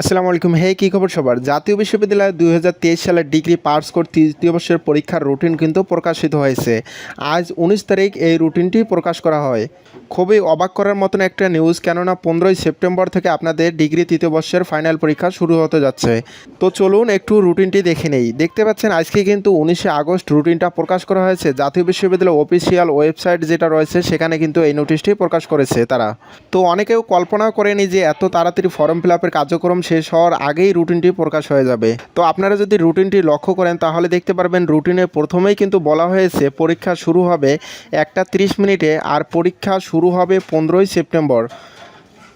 আসসালামু আলাইকুম। হে, কী খবর সবার? জাতীয় বিশ্ববিদ্যালয়ে দুই হাজার তেইশ সালের ডিগ্রি পাস কোর্স তৃতীয় বর্ষের পরীক্ষার রুটিন কিন্তু প্রকাশিত হয়েছে। আজ উনিশ তারিখ এই রুটিনটি প্রকাশ করা হয়। খুবই অবাক করার মতন একটা নিউজ, কেননা পনেরোই সেপ্টেম্বর থেকে আপনাদের ডিগ্রি তৃতীয় বর্ষের ফাইনাল পরীক্ষা শুরু হতে যাচ্ছে। তো চলুন একটু রুটিনটি দেখে নেই। দেখতে পাচ্ছেন, আজকে কিন্তু উনিশে আগস্ট রুটিনটা প্রকাশ করা হয়েছে। জাতীয় বিশ্ববিদ্যালয় অফিসিয়াল ওয়েবসাইট যেটা রয়েছে, সেখানে কিন্তু এই নোটিশটি প্রকাশ করেছে তারা। তো অনেকেও কল্পনা করেনি যে এত তাড়াতাড়ি ফর্ম ফিল আপের কার্যক্রম শেষ হওয়ার আগেই রুটিনটি প্রকাশ হয়ে যাবে। তো আপনারা যদি রুটিনটি লক্ষ্য করেন, তাহলে দেখতে পারবেন রুটিনে প্রথমেই কিন্তু বলা হয়েছে পরীক্ষা শুরু হবে একটা তিরিশ মিনিটে আর পরীক্ষা শুরু হবে পনেরোই সেপ্টেম্বর।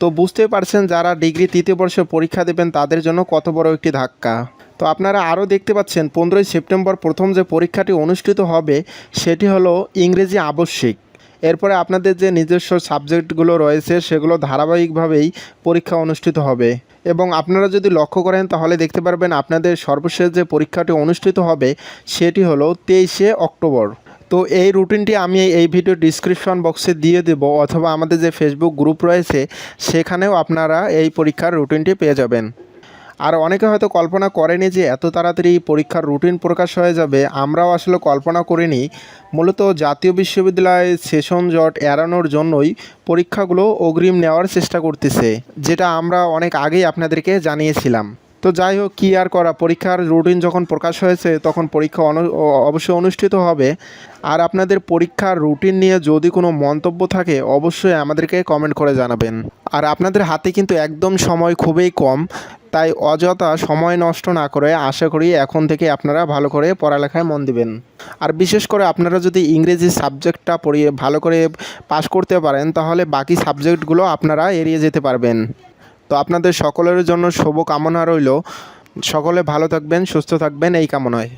তো বুঝতে পারছেন, যারা ডিগ্রি তৃতীয় বর্ষে পরীক্ষা দেবেন, তাদের জন্য কত বড় একটি ধাক্কা। তো আপনারা আরও দেখতে পাচ্ছেন, পনেরোই সেপ্টেম্বর প্রথম যে পরীক্ষাটি অনুষ্ঠিত হবে, সেটি হলো ইংরেজি আবশ্যিক। এরপরে আপনাদের যে নিজস্ব সাবজেক্টগুলো রয়েছে, সেগুলো ধারাবাহিকভাবেই পরীক্ষা অনুষ্ঠিত হবে। এবং আপনারা যদি লক্ষ্য করেন, তাহলে দেখতে পারবেন আপনাদের সর্বশেষ যে পরীক্ষাটি অনুষ্ঠিত হবে, সেটি হলো তেইশে অক্টোবর। তো এই রুটিনটি আমি এই ভিডিও ডিসক্রিপশন বক্সে দিয়ে দেব, অথবা আমাদের যে ফেসবুক গ্রুপ রয়েছে, সেখানেও আপনারা এই পরীক্ষার রুটিনটি পেয়ে যাবেন। আর অনেকে হয়তো কল্পনা করেনি যে এত তাড়াতাড়ি পরীক্ষার রুটিন প্রকাশ হয়ে যাবে। আমরাও আসলে কল্পনা করিনি। মূলত জাতীয় বিশ্ববিদ্যালয়ে সেশন জট এড়ানোর জন্যই পরীক্ষাগুলো অগ্রিম নেওয়ার চেষ্টা করতেছে, যেটা আমরা অনেক আগেই আপনাদেরকে জানিয়েছিলাম। তো যাই হোক, কী আর করা? পরীক্ষার রুটিন যখন প্রকাশ হয়েছে, তখন পরীক্ষা অবশ্যই অনুষ্ঠিত হবে। আর আপনাদের পরীক্ষার রুটিন নিয়ে যদি কোনো মন্তব্য থাকে, অবশ্যই আমাদেরকে কমেন্ট করে জানাবেন। আর আপনাদের হাতে কিন্তু একদম সময় খুবই কম। তাই অযথা সময় নষ্ট না করে আশা করি এখন থেকে আপনারা ভালো করে পড়ালেখায় মন দিবেন। আর বিশেষ করে আপনারা যদি ইংরেজি সাবজেক্টটা পড়িয়ে ভালো করে পাস করতে পারেন, তাহলে বাকি সাবজেক্টগুলো আপনারা এড়িয়ে যেতে পারবেন। তো আপনাদের সকলের জন্য শুভ কামনা রইল। সকলে ভালো থাকবেন, সুস্থ থাকবেন, এই কামনায়।